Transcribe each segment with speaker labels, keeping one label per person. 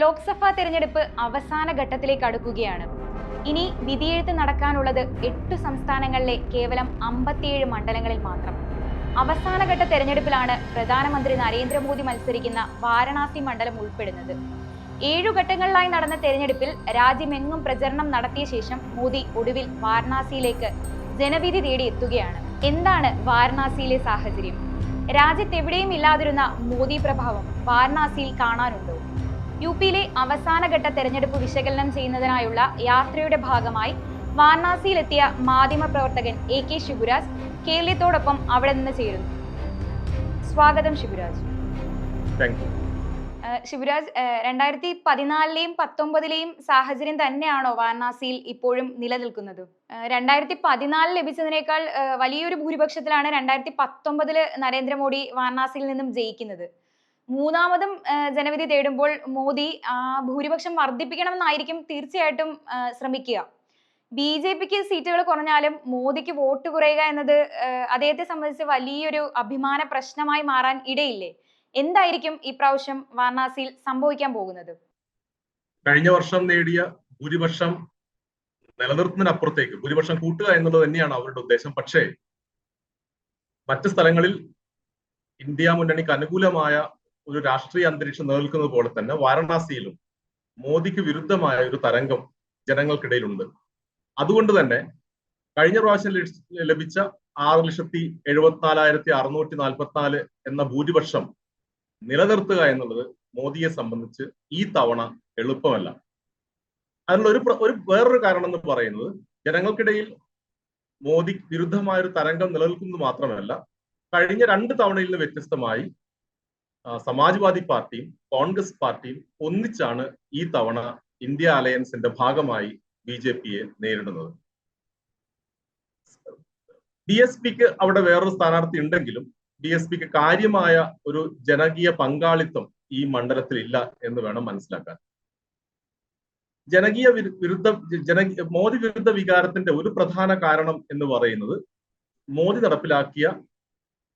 Speaker 1: ലോക്സഭാ തെരഞ്ഞെടുപ്പ് അവസാന ഘട്ടത്തിലേക്ക് അടുക്കുകയാണ്. ഇനി വിധിയെഴുത്ത് നടക്കാനുള്ളത് എട്ടു സംസ്ഥാനങ്ങളിലെ കേവലം അമ്പത്തിയേഴ് മണ്ഡലങ്ങളിൽ മാത്രം. അവസാനഘട്ട തെരഞ്ഞെടുപ്പിലാണ് പ്രധാനമന്ത്രി നരേന്ദ്രമോദി മത്സരിക്കുന്ന വാരണാസി മണ്ഡലം ഉൾപ്പെടുന്നത്. ഏഴു ഘട്ടങ്ങളിലായി നടന്ന തെരഞ്ഞെടുപ്പിൽ രാജ്യമെങ്ങും പ്രചരണം നടത്തിയ ശേഷം മോദി ഒടുവിൽ വാരണാസിയിലേക്ക് ജനവിധി തേടി എത്തുകയാണ് എന്താണ് വാരണാസിയിലെ സാഹചര്യം? രാജ്യത്തെവിടെയും ഇല്ലാതിരുന്ന മോദി പ്രഭാവം വാരണാസിയിൽ കാണാനുണ്ടോ? യു പിയിലെ അവസാനഘട്ട തെരഞ്ഞെടുപ്പ് വിശകലനം ചെയ്യുന്നതിനായുള്ള യാത്രയുടെ ഭാഗമായി വാരണാസിയിലെത്തിയ മാധ്യമ പ്രവർത്തകൻ എ കെ ശിവരാജ് കേരളത്തോടൊപ്പം അവിടെ നിന്ന് ചേരുന്നു. സ്വാഗതം ശിവരാജ്. ശിവരാജ് രണ്ടായിരത്തി പതിനാലിലെയും പത്തൊമ്പതിലെയും സാഹചര്യം തന്നെയാണോ വാരണാസിയിൽ ഇപ്പോഴും നിലനിൽക്കുന്നത്? രണ്ടായിരത്തി പതിനാലിൽ ലഭിച്ചതിനേക്കാൾ വലിയൊരു ഭൂരിപക്ഷത്തിലാണ് രണ്ടായിരത്തി പത്തൊമ്പതിൽ നരേന്ദ്രമോദി വാരണാസിയിൽ നിന്നും ജയിക്കുന്നത്. മൂന്നാമതും ജനവിധി തേടുമ്പോൾ മോദി ഭൂരിപക്ഷം വർദ്ധിപ്പിക്കണമെന്നായിരിക്കും തീർച്ചയായിട്ടും ശ്രമിക്കുക. ബി ജെ പിക്ക് സീറ്റുകൾ കുറഞ്ഞാലും മോദിക്ക് വോട്ട് കുറയുക എന്നത് അദ്ദേഹത്തെ സംബന്ധിച്ച് വലിയൊരു അഭിമാന പ്രശ്നമായി മാറാൻ ഇടയില്ലേ? എന്തായിരിക്കും ഇപ്രാവശ്യം വാരണാസിയിൽ സംഭവിക്കാൻ പോകുന്നത്?
Speaker 2: കഴിഞ്ഞ വർഷം നേടിയ ഭൂരിപക്ഷം നിലനിർത്തുന്നതിനപ്പുറത്തേക്ക് ഭൂരിപക്ഷം കൂട്ടുക എന്നുള്ളത് തന്നെയാണ് അവരുടെ ഉദ്ദേശം. പക്ഷേ മറ്റ് സ്ഥലങ്ങളിൽ ഇന്ത്യ മുന്നണിക്ക് അനുകൂലമായ ഒരു രാഷ്ട്രീയ അന്തരീക്ഷം നിലനിൽക്കുന്നത് പോലെ തന്നെ വാരണാസിയിലും മോദിക്ക് വിരുദ്ധമായ ഒരു തരംഗം ജനങ്ങൾക്കിടയിലുണ്ട്. അതുകൊണ്ട് തന്നെ കഴിഞ്ഞ പ്രാവശ്യം ലഭിച്ച- ആറ് ലക്ഷത്തി എഴുപത്തിനാലായിരത്തി അറുന്നൂറ്റി നാൽപ്പത്തിനാല് എന്ന ഭൂരിപക്ഷം നിലനിർത്തുക എന്നുള്ളത് മോദിയെ സംബന്ധിച്ച് ഈ തവണ എളുപ്പമല്ല. അതിനുള്ള ഒരു ഒരു വേറൊരു കാരണം എന്ന് പറയുന്നത് ജനങ്ങൾക്കിടയിൽ മോദി വിരുദ്ധമായ ഒരു തരംഗം നിലനിൽക്കുന്നത് മാത്രമല്ല കഴിഞ്ഞ രണ്ട് തവണയിൽ നിന്ന് വ്യത്യസ്തമായി സമാജ്വാദി പാർട്ടിയും കോൺഗ്രസ് പാർട്ടിയും ഒന്നിച്ചാണ് ഈ തവണ ഇന്ത്യ അലയൻസിന്റെ ഭാഗമായി ബി ജെ പിയെ നേരിടുന്നത്. ബി എസ് പിക്ക് അവിടെ വേറൊരു സ്ഥാനാർത്ഥി ഉണ്ടെങ്കിലും ബി എസ് പിക്ക് കാര്യമായ ഒരു ജനകീയ പങ്കാളിത്തം ഈ മണ്ഡലത്തിൽ ഇല്ല എന്ന് വേണം മനസ്സിലാക്കാൻ. ജനകീയ വിരുദ്ധ ജന മോദി വിരുദ്ധ വികാരത്തിന്റെ ഒരു പ്രധാന കാരണം എന്ന് പറയുന്നത് മോദി നടപ്പിലാക്കിയ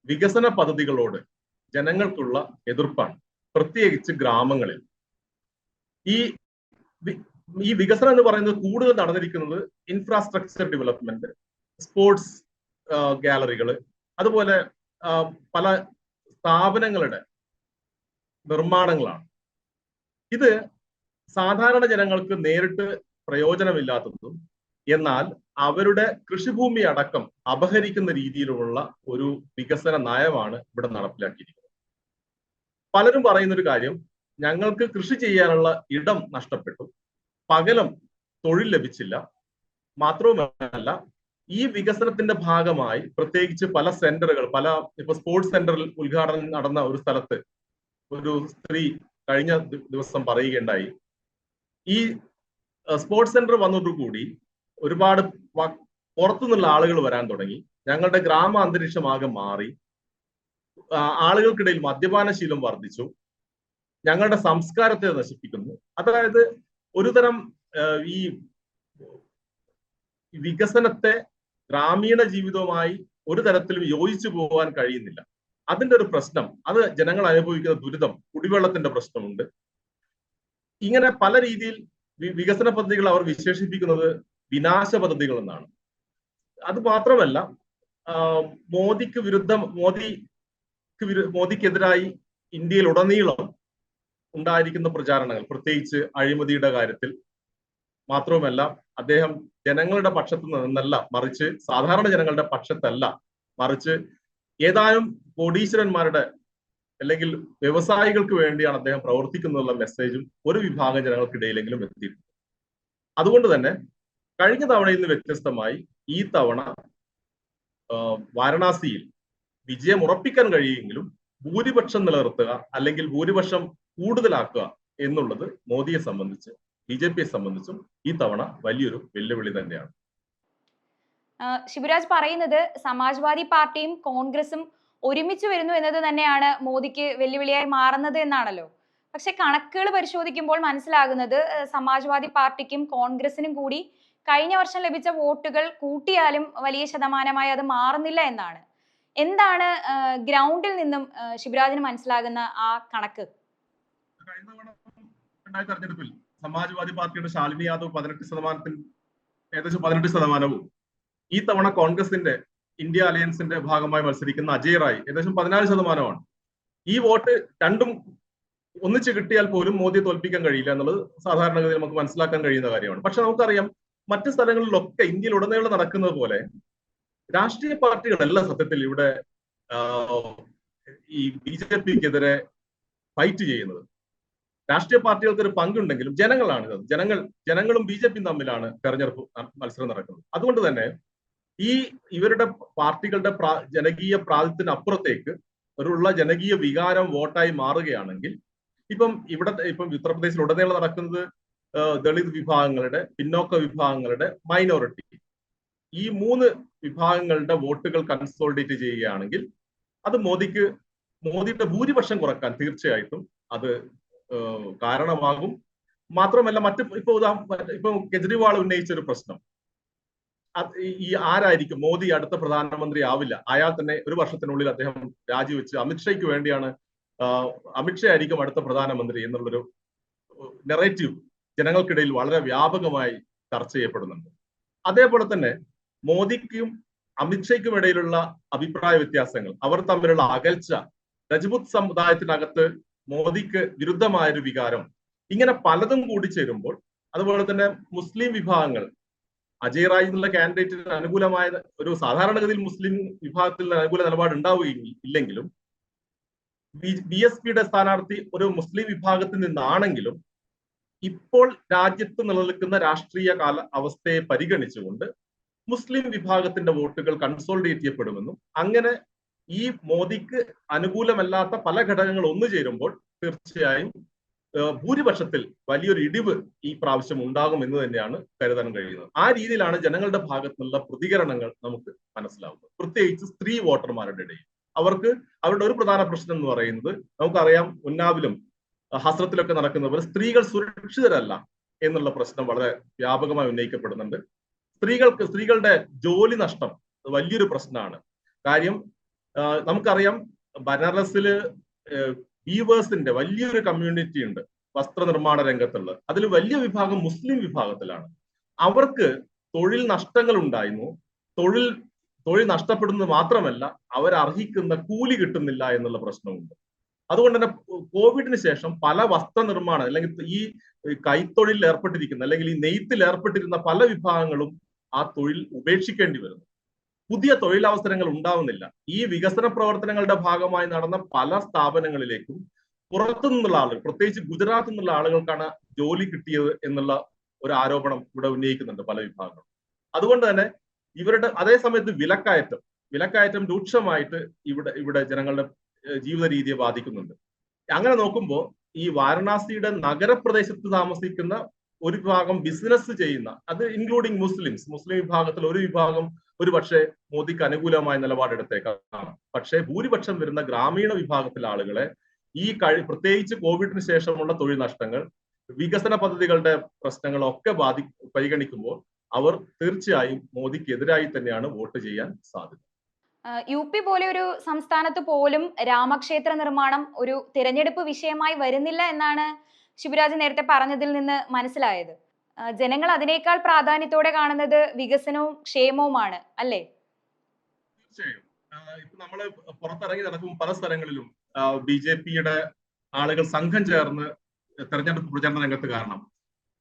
Speaker 2: വികസന പദ്ധതികളോട് ജനങ്ങൾക്കുള്ള എതിർപ്പാണ്. പ്രത്യേകിച്ച് ഗ്രാമങ്ങളിൽ. ഈ ഈ വികസനം എന്ന് പറയുന്നത് കൂടുതൽ നടന്നിരിക്കുന്നത് ഇൻഫ്രാസ്ട്രക്ചർ ഡെവലപ്മെന്റ് സ്പോർട്സ് ഗാലറികൾ അതുപോലെ പല സ്ഥാപനങ്ങളുടെ നിർമ്മാണങ്ങളാണ്. ഇത് സാധാരണ ജനങ്ങൾക്ക് നേരിട്ട് പ്രയോജനമില്ലാത്തതും എന്നാൽ അവരുടെ കൃഷിഭൂമി അടക്കം അപഹരിക്കുന്ന രീതിയിലുള്ള ഒരു വികസന നയമാണ് ഇവിടെ നടപ്പിലാക്കിയിരിക്കുന്നത്. പലരും പറയുന്ന ഒരു കാര്യം ഞങ്ങൾക്ക് കൃഷി ചെയ്യാനുള്ള ഇടം നഷ്ടപ്പെട്ടു പകലം തൊഴിൽ ലഭിച്ചില്ല. മാത്രവുമല്ല ഈ വികസനത്തിന്റെ ഭാഗമായി പ്രത്യേകിച്ച് പല സെന്ററുകൾ പല ഇപ്പൊ സ്പോർട്സ് സെന്ററിൽ ഉദ്ഘാടനം നടന്ന ഒരു സ്ഥലത്ത് ഒരു സ്ത്രീ കഴിഞ്ഞ ദിവസം പറയുകയുണ്ടായി. ഈ സ്പോർട്സ് സെന്റർ വന്നതോടുകൂടി ഒരുപാട് പുറത്തുനിന്നുള്ള ആളുകൾ വരാൻ തുടങ്ങി. ഞങ്ങളുടെ ഗ്രാമ അന്തരീക്ഷമാകെ മാറി. ആളുകൾക്കിടയിൽ ആളുകൾക്കിടയിൽ മദ്യപാനശീലം വർദ്ധിച്ചു. ഞങ്ങളുടെ സംസ്കാരത്തെ നശിപ്പിക്കുന്നു. അതായത് ഒരുതരം ഈ വികസനത്തെ ഗ്രാമീണ ജീവിതവുമായി ഒരു തരത്തിലും യോജിച്ചു പോകാൻ കഴിയുന്നില്ല. അതിന്റെ ഒരു പ്രശ്നം അത് ജനങ്ങൾ അനുഭവിക്കുന്ന ദുരിതം കുടിവെള്ളത്തിന്റെ പ്രശ്നമുണ്ട്. ഇങ്ങനെ പല രീതിയിൽ വികസന പദ്ധതികൾ അവർ വിശേഷിപ്പിക്കുന്നത് വിനാശ പദ്ധതികൾ എന്നാണ് അത് മാത്രമല്ല മോദിക്ക് വിരുദ്ധം മോദിക്ക് മോദിക്കെതിരായി ഇന്ത്യയിൽ ഉടനീളം ഉണ്ടായിരിക്കുന്ന പ്രചാരണങ്ങൾ പ്രത്യേകിച്ച് അഴിമതിയുടെ കാര്യത്തിൽ മാത്രവുമല്ല അദ്ദേഹം ജനങ്ങളുടെ പക്ഷത്ത് നിന്നല്ല മറിച്ച് സാധാരണ ജനങ്ങളുടെ പക്ഷത്തല്ല മറിച്ച് ഏതാനും കോടീശ്വരന്മാരുടെ അല്ലെങ്കിൽ വ്യവസായികൾക്ക് വേണ്ടിയാണ് അദ്ദേഹം പ്രവർത്തിക്കുന്നുള്ള മെസ്സേജും ഒരു വിഭാഗം ജനങ്ങൾക്കിടയിലെങ്കിലും എത്തിയിട്ടുണ്ട്. അതുകൊണ്ട് തന്നെ കഴിഞ്ഞ തവണയിൽ നിന്ന് വ്യത്യസ്തമായി ഈ തവണ വാരണാസിയിൽ വിജയം ഉറപ്പിക്കാൻ കഴിയുമെങ്കിലും ഭൂരിപക്ഷം നിലനിർത്തുക അല്ലെങ്കിൽ ഭൂരിപക്ഷം കൂടുതലാക്കുക എന്നുള്ളത് മോദിയെ സംബന്ധിച്ച് ബി ജെ പിയെ സംബന്ധിച്ചും ഈ തവണ വലിയൊരു വെല്ലുവിളി തന്നെയാണ്.
Speaker 1: ശിവരാജ് പറയുന്നത് സമാജ്വാദി പാർട്ടിയും കോൺഗ്രസും ഒരുമിച്ച് വരുന്നു എന്നത് തന്നെയാണ് മോദിക്ക് വെല്ലുവിളിയായി മാറുന്നത് എന്നാണല്ലോ. പക്ഷെ കണക്കുകൾ പരിശോധിക്കുമ്പോൾ മനസ്സിലാകുന്നത് സമാജ്വാദി പാർട്ടിക്കും കോൺഗ്രസിനും കൂടി കഴിഞ്ഞ വർഷം ലഭിച്ച വോട്ടുകൾ കൂട്ടിയാലും വലിയ ശതമാനമായി അത് മാറുന്നില്ല എന്നാണ്. എന്താണ് ഗ്രൗണ്ടിൽ നിന്നും ശിവരാജിന് മനസ്സിലാകുന്ന ആ കണക്ക്?
Speaker 2: തെരഞ്ഞെടുപ്പിൽ സമാജ്വാദി പാർട്ടിയുടെ ശാലിനി യാദവ് പതിനെട്ട് ശതമാനത്തിൽ ഏകദേശം പതിനെട്ട് ശതമാനവും. ഈ തവണ കോൺഗ്രസിന്റെ ഇന്ത്യ അലയൻസിന്റെ ഭാഗമായി മത്സരിക്കുന്ന അജയ് റായ് ഏകദേശം പതിനാല് ശതമാനമാണ്. ഈ വോട്ട് രണ്ടും ഒന്നിച്ച് കിട്ടിയാൽ പോലും മോദിയെ തോൽപ്പിക്കാൻ കഴിയില്ല എന്നുള്ളത് സാധാരണഗതിയിൽ നമുക്ക് മനസ്സിലാക്കാൻ കഴിയുന്ന കാര്യമാണ്. പക്ഷെ നമുക്കറിയാം മറ്റു സ്ഥലങ്ങളിലൊക്കെ ഇന്ത്യയിൽ ഉടനീളം നടക്കുന്നത് പോലെ രാഷ്ട്രീയ പാർട്ടികളല്ല സത്യത്തിൽ ഇവിടെ ഈ ബി ജെ പിക്കെതിരെ ഫൈറ്റ് ചെയ്യുന്നത്. രാഷ്ട്രീയ പാർട്ടികൾക്ക് ഒരു പങ്കുണ്ടെങ്കിലും ജനങ്ങളാണ് ജനങ്ങൾ ജനങ്ങളും ബി ജെ പിയും തമ്മിലാണ് തെരഞ്ഞെടുപ്പ് മത്സരം നടക്കുന്നത്. അതുകൊണ്ട് തന്നെ ഈ ഇവരുടെ പാർട്ടികളുടെ ജനകീയ പ്രാതിനിധ്യത്തിനപ്പുറത്തേക്ക് ഒരുള്ള ജനകീയ വികാരം വോട്ടായി മാറുകയാണെങ്കിൽ ഇപ്പം ഇവിടെ ഇപ്പം ഉത്തർപ്രദേശിൽ ഉടനീളം നടക്കുന്നത് ദളിത് വിഭാഗങ്ങളുടെ പിന്നോക്ക വിഭാഗങ്ങളുടെ മൈനോറിറ്റി ഈ മൂന്ന് വിഭാഗങ്ങളുടെ വോട്ടുകൾ കൺസോൾഡേറ്റ് ചെയ്യുകയാണെങ്കിൽ അത് മോദിക്ക് മോദിയുടെ ഭൂരിപക്ഷം കുറയ്ക്കാൻ തീർച്ചയായിട്ടും അത് കാരണമാകും. മാത്രമല്ല മറ്റ് ഇപ്പൊ ഇപ്പൊ കെജ്രിവാൾ ഉന്നയിച്ച ഒരു പ്രശ്നം ഈ ആരായിരിക്കും? മോദി അടുത്ത പ്രധാനമന്ത്രി ആവില്ല. അയാൾ തന്നെ ഒരു വർഷത്തിനുള്ളിൽ അദ്ദേഹം രാജിവെച്ച് അമിത്ഷയ്ക്ക് വേണ്ടിയാണ് അമിത്ഷാ ആയിരിക്കും അടുത്ത പ്രധാനമന്ത്രി എന്നുള്ളൊരു നെറേറ്റീവ് ജനങ്ങൾക്കിടയിൽ വളരെ വ്യാപകമായി ചർച്ച ചെയ്യപ്പെടുന്നുണ്ട്. അതേപോലെ തന്നെ മോദിക്കും അമിത്ഷയ്ക്കും ഇടയിലുള്ള അഭിപ്രായ വ്യത്യാസങ്ങൾ. അവർ തമ്മിലുള്ള അകൽച്ച രജപുത് സമുദായത്തിനകത്ത് മോദിക്ക് വിരുദ്ധമായൊരു വികാരം ഇങ്ങനെ പലതും കൂടി ചേരുമ്പോൾ അതുപോലെ തന്നെ മുസ്ലിം വിഭാഗങ്ങൾ അജയ് റായ് എന്നുള്ള കാൻഡിഡേറ്റിന് അനുകൂലമായ ഒരു സാധാരണഗതിയിൽ മുസ്ലിം വിഭാഗത്തിൽ അനുകൂല നിലപാട് ഉണ്ടാവുകയും ഇല്ലെങ്കിലും ബി എസ് പിയുടെ സ്ഥാനാർത്ഥി ഒരു മുസ്ലിം വിഭാഗത്തിൽ നിന്നാണെങ്കിലും ഇപ്പോൾ രാജ്യത്ത് നിലനിൽക്കുന്ന രാഷ്ട്രീയ കാല അവസ്ഥയെ പരിഗണിച്ചുകൊണ്ട് മുസ്ലിം വിഭാഗത്തിന്റെ വോട്ടുകൾ കൺസോൾഡേറ്റ് ചെയ്യപ്പെടുമെന്നും അങ്ങനെ ഈ മോദിക്ക് അനുകൂലമല്ലാത്ത പല ഘടകങ്ങൾ ഒന്നു ചേരുമ്പോൾ തീർച്ചയായും ഭൂരിപക്ഷത്തിൽ വലിയൊരു ഇടിവ് ഈ പ്രാവശ്യം ഉണ്ടാകും എന്ന് തന്നെയാണ് കരുതാൻ കഴിയുന്നത്. ആ രീതിയിലാണ് ജനങ്ങളുടെ ഭാഗത്തു നിന്നുള്ള പ്രതികരണങ്ങൾ നമുക്ക് മനസ്സിലാവുന്നത്. പ്രത്യേകിച്ച് സ്ത്രീ വോട്ടർമാരുടെ ഇടയിൽ. അവർക്ക് അവരുടെ ഒരു പ്രധാന പ്രശ്നം എന്ന് പറയുന്നത് നമുക്കറിയാം ഉന്നാവിലും ഹസ്രത്തിലൊക്കെ നടക്കുന്നവർ സ്ത്രീകൾ സുരക്ഷിതരല്ല എന്നുള്ള പ്രശ്നം വളരെ വ്യാപകമായി ഉന്നയിക്കപ്പെടുന്നുണ്ട്. സ്ത്രീകൾക്ക് സ്ത്രീകളുടെ ജോലി നഷ്ടം വലിയൊരു പ്രശ്നമാണ്. കാര്യം നമുക്കറിയാം ബനാറസിൽ വീവേഴ്സിന്റെ വലിയൊരു കമ്മ്യൂണിറ്റി ഉണ്ട് വസ്ത്രനിർമ്മാണ രംഗത്തുള്ള അതിൽ വലിയ വിഭാഗം മുസ്ലിം വിഭാഗത്തിലാണ്. അവർക്ക് തൊഴിൽ നഷ്ടങ്ങൾ ഉണ്ടായിരുന്നു. തൊഴിൽ തൊഴിൽ നഷ്ടപ്പെടുന്നത് മാത്രമല്ല അവർ അർഹിക്കുന്ന കൂലി കിട്ടുന്നില്ല എന്നുള്ള പ്രശ്നമുണ്ട്. അതുകൊണ്ട് തന്നെ കോവിഡിന് ശേഷം പല വസ്ത്രനിർമ്മാണം അല്ലെങ്കിൽ ഈ കൈത്തൊഴിലിൽ ഏർപ്പെട്ടിരിക്കുന്ന അല്ലെങ്കിൽ ഈ നെയ്ത്തിൽ ഏർപ്പെട്ടിരുന്ന പല വിഭാഗങ്ങളും ആ തൊഴിൽ ഉപേക്ഷിക്കേണ്ടി വരുന്നു. പുതിയ തൊഴിലവസരങ്ങൾ ഉണ്ടാവുന്നില്ല. ഈ വികസന പ്രവർത്തനങ്ങളുടെ ഭാഗമായി നടന്ന പല സ്ഥാപനങ്ങളിലേക്കും പുറത്തു നിന്നുള്ള ആളുകൾ പ്രത്യേകിച്ച് ഗുജറാത്തിൽ നിന്നുള്ള ആളുകൾക്കാണ് ജോലി കിട്ടിയത് എന്നുള്ള ഒരു ആരോപണം ഇവിടെ ഉന്നയിക്കുന്നുണ്ട് പല വിഭാഗങ്ങളും. അതുകൊണ്ട് തന്നെ ഇവരുടെ അതേ സമയത്ത് വിലക്കയറ്റം വിലക്കയറ്റം രൂക്ഷമായിട്ട് ഇവിടെ ഇവിടെ ജനങ്ങളുടെ ജീവിത രീതിയെ ബാധിക്കുന്നുണ്ട്. അങ്ങനെ നോക്കുമ്പോൾ ഈ വാരണാസിയുടെ നഗരപ്രദേശത്ത് താമസിക്കുന്ന ഒരു വിഭാഗം ബിസിനസ് ചെയ്യുന്ന അത് ഇൻക്ലൂഡിങ് മുസ്ലിംസ് മുസ്ലിം വിഭാഗത്തിൽ ഒരു വിഭാഗം ഒരു പക്ഷേ മോദിക്ക് അനുകൂലമായ നിലപാടെടുത്തേക്കാണ്. പക്ഷേ ഭൂരിപക്ഷം വരുന്ന ഗ്രാമീണ വിഭാഗത്തിലെ ആളുകളെ ഈ കഴി പ്രത്യേകിച്ച് കോവിഡിന് ശേഷമുള്ള തൊഴിൽ നഷ്ടങ്ങൾ വികസന പദ്ധതികളുടെ പ്രശ്നങ്ങളൊക്കെ ബാധി പരിഗണിക്കുമ്പോൾ അവർ തീർച്ചയായും മോദിക്കെതിരായി തന്നെയാണ് വോട്ട് ചെയ്യാൻ സാധ്യത.
Speaker 1: യു പി പോലെ ഒരു സംസ്ഥാനത്ത് പോലും രാമക്ഷേത്ര നിർമ്മാണം ഒരു തിരഞ്ഞെടുപ്പ് വിഷയമായി വരുന്നില്ല എന്നാണ് ശിവരാജ് നേരത്തെ പറഞ്ഞതിൽ നിന്ന് മനസ്സിലായത്. ജനങ്ങൾ അതിനേക്കാൾ പ്രാധാന്യത്തോടെ കാണുന്നത് വികസനവും ക്ഷേമവുമാണ് അല്ലേ?
Speaker 2: തീർച്ചയായും. ഇപ്പൊ നമ്മൾ പുറത്തിറങ്ങി നടക്കും പല സ്ഥലങ്ങളിലും ബി ജെ പിയുടെ ആളുകൾ സംഘം ചേർന്ന് തെരഞ്ഞെടുപ്പ് പ്രചരണ രംഗത്ത് കാരണം.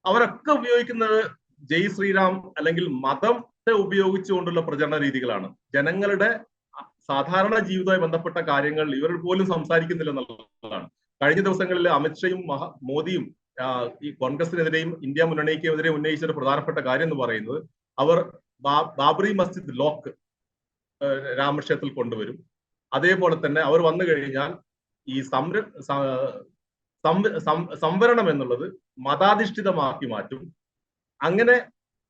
Speaker 2: അവരൊക്കെ ഉപയോഗിക്കുന്നത് ജയ് ശ്രീറാം അല്ലെങ്കിൽ മതത്തെ ഉപയോഗിച്ചുകൊണ്ടുള്ള പ്രചരണ രീതികളാണ്. ജനങ്ങളുടെ സാധാരണ ജീവിതവുമായി ബന്ധപ്പെട്ട കാര്യങ്ങൾ ഇവർ പോലും സംസാരിക്കുന്നില്ല എന്നുള്ളതാണ്. കഴിഞ്ഞ ദിവസങ്ങളിൽ അമിത്ഷയും മോദിയും ഈ കോൺഗ്രസിനെതിരെയും ഇന്ത്യ മുന്നണിക്കെതിരെ ഉന്നയിച്ച ഒരു പ്രധാനപ്പെട്ട കാര്യം എന്ന് പറയുന്നത് അവർ ബാബറി മസ്ജിദ് ലോക്ക് രാമക്ഷേത്രത്തിൽ കൊണ്ടുവരും. അതേപോലെ തന്നെ അവർ വന്നു കഴിഞ്ഞാൽ ഈ സംര സംവരണം എന്നുള്ളത് മതാധിഷ്ഠിതമാക്കി മാറ്റും. അങ്ങനെ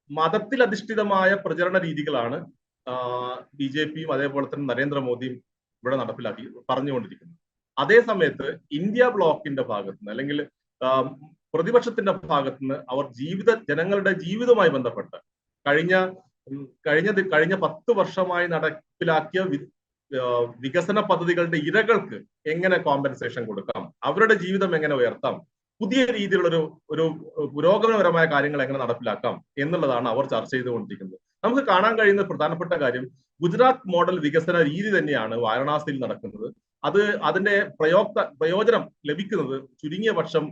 Speaker 2: മതത്തിൽ അധിഷ്ഠിതമായ പ്രചരണ രീതികളാണ് ബി ജെ പിയും അതേപോലെ തന്നെ നരേന്ദ്രമോദിയും ഇവിടെ നടപ്പിലാക്കി പറഞ്ഞുകൊണ്ടിരിക്കുന്നത് അതേ സമയത്ത് ഇന്ത്യ ബ്ലോക്കിന്റെ ഭാഗത്ത് നിന്ന് അല്ലെങ്കിൽ പ്രതിപക്ഷത്തിന്റെ ഭാഗത്ത് നിന്ന് അവർ ജീവിത ജനങ്ങളുടെ ജീവിതവുമായി ബന്ധപ്പെട്ട് കഴിഞ്ഞ കഴിഞ്ഞ കഴിഞ്ഞ പത്ത് വർഷമായി നടപ്പിലാക്കിയ വികസന പദ്ധതികളുടെ ഇരകൾക്ക് എങ്ങനെ കോമ്പൻസേഷൻ കൊടുക്കാം? അവരുടെ ജീവിതം എങ്ങനെ ഉയർത്താം? പുതിയ രീതിയിലുള്ള ഒരു ഒരു പുരോഗമനപരമായ കാര്യങ്ങൾ എങ്ങനെ നടപ്പിലാക്കാം എന്നുള്ളതാണ് അവർ ചർച്ച ചെയ്തുകൊണ്ടിരിക്കുന്നത്. നമുക്ക് കാണാൻ കഴിയുന്ന പ്രധാനപ്പെട്ട കാര്യം ഗുജറാത്ത് മോഡൽ വികസന രീതി തന്നെയാണ് വാരണാസിയിൽ നടക്കുന്നത്. അത് അതിന്റെ പ്രയോക്ത പ്രയോജനം ലഭിക്കുന്നത് ചുരുങ്ങിയ പക്ഷം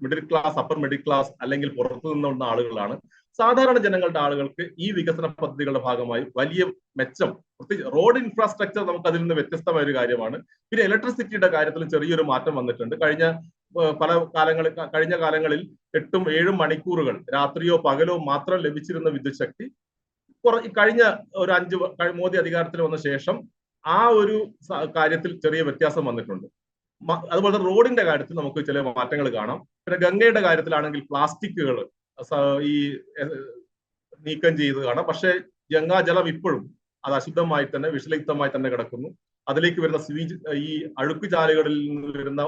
Speaker 2: middle class upper middle class അല്ലെങ്കിൽ പുറത്തു നിന്നുള്ള ആളുകളാണ്. സാധാരണ ജനങ്ങളുടെ ആളുകൾക്ക് ഈ വികസന പദ്ധതികളുടെ ഭാഗമായി വലിയ മെച്ചം പ്രത്യേകിച്ച് റോഡ് ഇൻഫ്രാസ്ട്രക്ചർ നമുക്ക് അതിൽ നിന്ന് വ്യത്യസ്തമായ ഒരു കാര്യമാണ്. പിന്നെ ഇലക്ട്രിസിറ്റിയുടെ കാര്യത്തിൽ ചെറിയൊരു മാറ്റം വന്നിട്ടുണ്ട്. കഴിഞ്ഞ പല കാലങ്ങളിൽ കഴിഞ്ഞ കാലങ്ങളിൽ എട്ടും ഏഴും മണിക്കൂറുകൾ രാത്രിയോ പകലോ മാത്രം ലഭിച്ചിരുന്ന വിദ്യുത് ശക്തി കഴിഞ്ഞ ഒരു അഞ്ച് മോദി അധികാരത്തിൽ വന്ന ശേഷം ആ ഒരു കാര്യത്തിൽ ചെറിയ വ്യത്യാസം വന്നിട്ടുണ്ട്. അതുപോലെ റോഡിന്റെ കാര്യത്തിൽ നമുക്ക് ചില മാറ്റങ്ങൾ കാണാം. പിന്നെ ഗംഗയുടെ കാര്യത്തിലാണെങ്കിൽ പ്ലാസ്റ്റിക്കുകൾ ഈ നീക്കം ചെയ്ത് കാണാം. പക്ഷേ ഗംഗാജലം ഇപ്പോഴും അത് അശുദ്ധമായി തന്നെ വിഷലിപ്തമായി തന്നെ കിടക്കുന്നു. അതിലേക്ക് വരുന്ന സ്വീജ് ഈ അഴുക്കുചാലുകളിൽ നിന്ന് വരുന്ന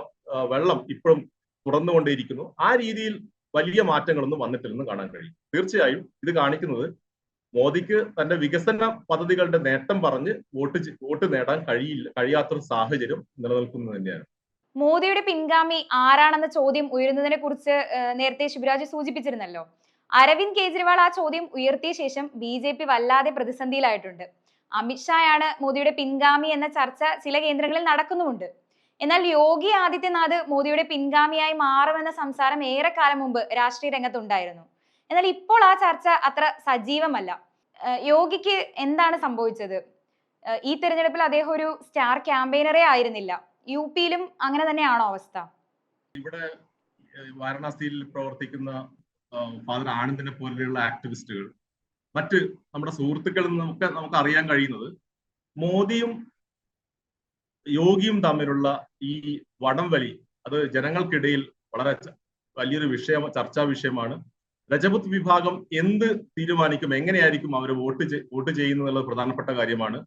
Speaker 2: വെള്ളം ഇപ്പോഴും തുറന്നുകൊണ്ടേയിരിക്കുന്നു. ആ രീതിയിൽ വലിയ മാറ്റങ്ങളൊന്നും വന്നിട്ടില്ലെന്ന് കാണാൻ കഴിയും. തീർച്ചയായും ഇത് കാണിക്കുന്നത് മോദിക്ക് തന്റെ വികസന പദ്ധതികളുടെ നേട്ടം പറഞ്ഞ് വോട്ട് വോട്ട് നേടാൻ കഴിയില്ല കഴിയാത്തൊരു സാഹചര്യം നിലനിൽക്കുന്നത് തന്നെയാണ്.
Speaker 1: മോദിയുടെ പിൻഗാമി ആരാണെന്ന ചോദ്യം ഉയരുന്നതിനെ കുറിച്ച് നേരത്തെ ശിവരാജ് സൂചിപ്പിച്ചിരുന്നല്ലോ. അരവിന്ദ് കെജ്രിവാൾ ആ ചോദ്യം ഉയർത്തിയ ശേഷം ബി ജെ പി വല്ലാതെ പ്രതിസന്ധിയിലായിട്ടുണ്ട്. അമിത്ഷായാണ് മോദിയുടെ പിൻഗാമി എന്ന ചർച്ച ചില കേന്ദ്രങ്ങളിൽ നടക്കുന്നുമുണ്ട്. എന്നാൽ യോഗി ആദിത്യനാഥ് മോദിയുടെ പിൻഗാമിയായി മാറുമെന്ന സംസാരം ഏറെക്കാലം മുമ്പ് രാഷ്ട്രീയ രംഗത്തുണ്ടായിരുന്നു. എന്നാൽ ഇപ്പോൾ ആ ചർച്ച അത്ര സജീവമല്ല. യോഗിക്ക് എന്താണ് സംഭവിച്ചത്? ഈ തെരഞ്ഞെടുപ്പിൽ അദ്ദേഹം ഒരു സ്റ്റാർ ക്യാമ്പയിനറേ ആയിരുന്നില്ല. യു പിയിലും അങ്ങനെ തന്നെയാണോ അവസ്ഥ?
Speaker 2: ഇവിടെ വാരണാസിയിൽ പ്രവർത്തിക്കുന്ന ഫാദർ ആനന്ദിനെ പോലെയുള്ള ആക്ടിവിസ്റ്റുകൾ മറ്റ് നമ്മുടെ സുഹൃത്തുക്കളിൽ നമുക്ക് നമുക്ക് അറിയാൻ കഴിയുന്നത് മോദിയും യോഗിയും തമ്മിലുള്ള ഈ വടംവലി അത് ജനങ്ങൾക്കിടയിൽ വളരെ വലിയൊരു വിഷയം ചർച്ചാ വിഷയമാണ്. രജപുത് വിഭാഗം എന്ത് തീരുമാനിക്കും എങ്ങനെയായിരിക്കും അവർ വോട്ട് വോട്ട് ചെയ്യുന്നതെന്നുള്ളത് പ്രധാനപ്പെട്ട കാര്യമാണ്.